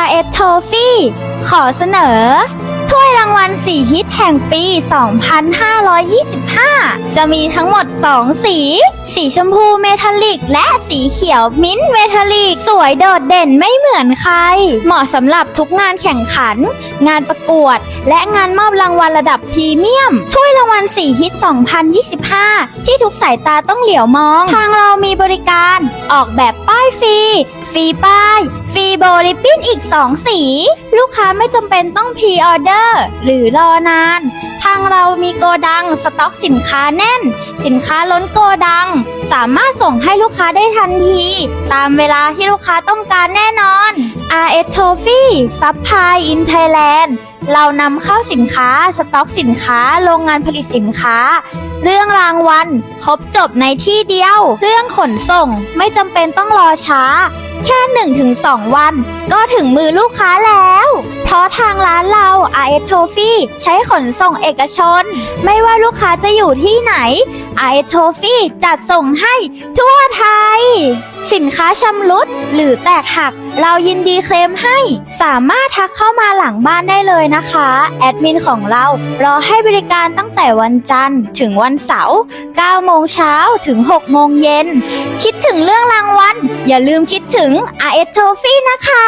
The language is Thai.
RS Trophy ขอเสนอ ถ้วยรางวัลสีฮิตแห่งปี 2525 จะมีทั้งหมด 2 สี สีชมพูเมทัลลิก และสีเขียวมิ้นท์เมทัลลิก สวยโดดเด่นไม่เหมือนใคร เหมาะสำหรับทุกงานแข่งขัน งานประกวด และงานมอบรางวัลระดับพรีเมียม ถ้วยรางวัลสีฮิต 2025 ที่ทุกสายตาต้องเหลียวมอง ทางเรามีบริการ ออกแบบป้ายฟรี ฟรีป้าย ฟรีโบลิปิ้นอีก 2 สี ลูกค้าไม่จำเป็นต้องพรีออเดอร์ หรือรอนาน ทางเรามีโกดังสต็อกสินค้าแน่น สินค้าล้นโกดังามารถส่งให้ลูกค้าได้ทันที ตามเวลาที่ลูกค้าต้องการแน่นอน RS Trophy Supply in Thailand เรานำเข้าสินค้า สต็อกสินค้า โรงงานผลิตสินค้า เรื่องรางวัลครบจบในที่เดียว เรื่องขนส่งไม่จำเป็นต้องรอช้า แค่ 1-2 วัน ก็ถึงมือลูกค้าแล้ว เพราะทางร้านเรา RS Trophy ใช้ขนส่งเอกชน ไม่ว่าลูกค้าจะอยู่ที่ไหน RS Trophy จัดส่งให้ทั่วไทย สินค้าชำรุดหรือแตกหัก เรายินดีเคลมให้ สามารถทักเข้ามาหลังบ้านได้เลยนะคะ แอดมินของเรารอให้บริการตั้งแต่วันจันทร์ ถึงวันเสาร์9โมงเช้าถึง 6 โมงเย็น คิดถึงเรื่องรางวัลอย่าลืมคิดถึง RS Trophy นะคะ